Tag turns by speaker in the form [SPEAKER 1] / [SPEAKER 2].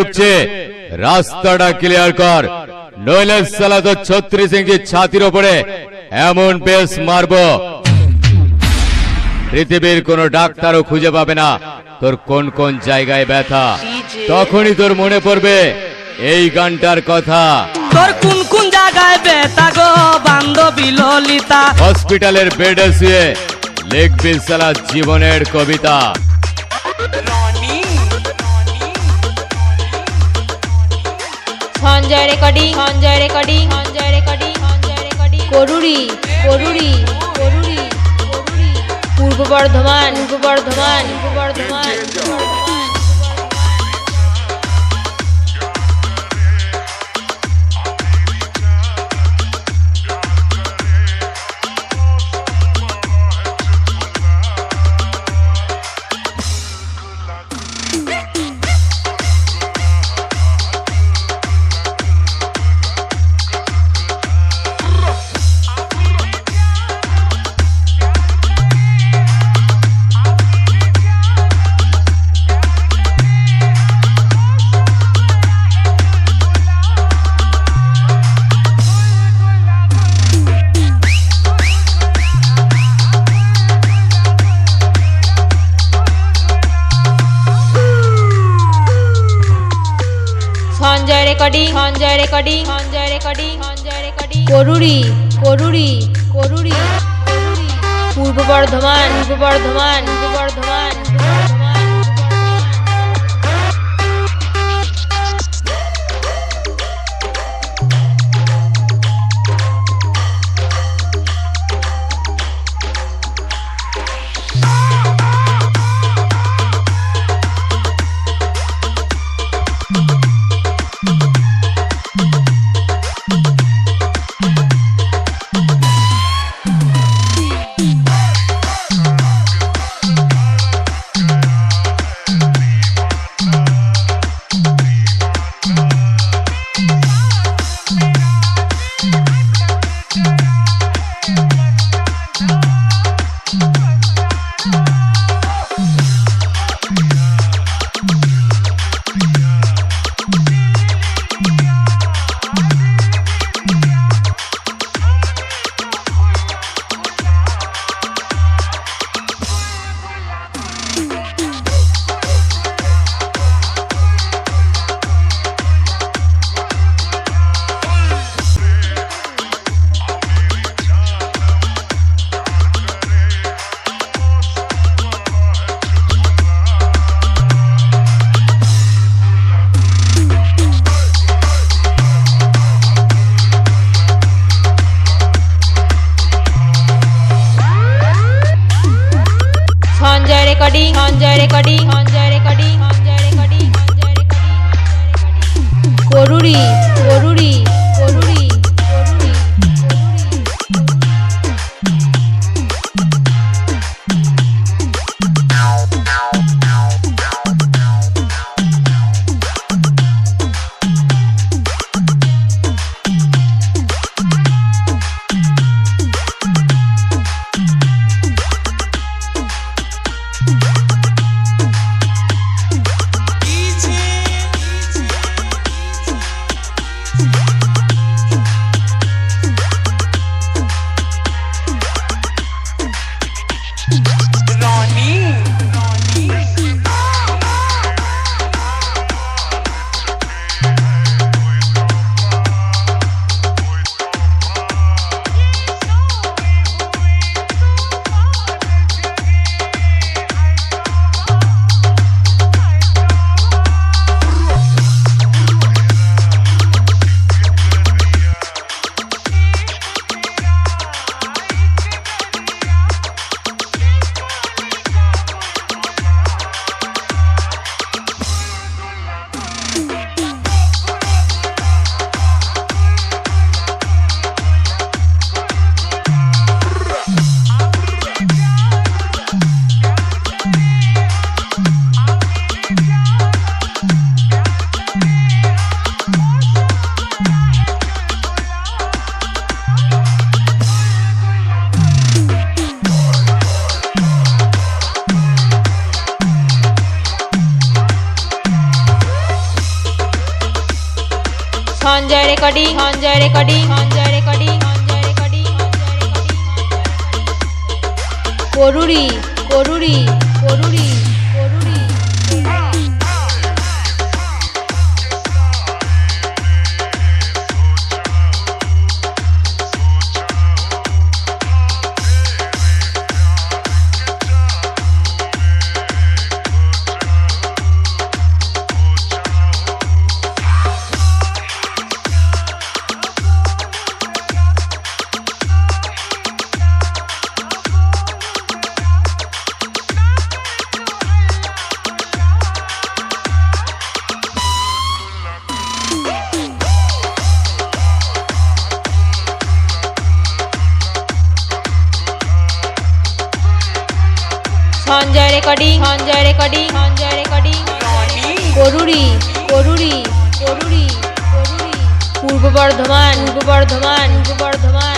[SPEAKER 1] ঢুকছে রাস্তাটা ক্লিয়ার কর। নইলে সালা তো ছত্রিশ ইঞ্চি ছাতির ওপরে এমন বেশ মারবো। পৃথিবীর কোন ডাক্তারও খুঁজে পাবে না তোর কোন কোন জায়গায় ব্যথা। তখনই তোর মনে পড়বে এই গানটার কথা।
[SPEAKER 2] তোর কোন কোন জায়গায় বেতা গো বান্ধবী ললিতা?
[SPEAKER 1] হসপিটালের বেডে শুয়ে লিখবি সালা জীবনের কবিতা।
[SPEAKER 3] Sanjay recording Sanjay recording Sanjay recording Sanjay recording. করুরি করুরি করুরি করুরি Purba Bardhaman Purba Bardhaman Purba Bardhaman. Recording Sanjay recording Sanjay recording Sanjay recording করুরি করুরি করুরি করুরি Purba Bardhaman Purba Bardhaman Purba Bardhaman. Recording Sanjay recording Sanjay recording Sanjay recording Sanjay recording করুরি করুরি Sanjay recording Sanjay recording Sanjay recording Sanjay recording করুরি করুরি করুরি Sanjay recording Sanjay recording Sanjay recording. করুরি করুরি করুরি করুরি পূর্ব বর্ধমান পূর্ব বর্ধমান পূর্ব বর্ধমান।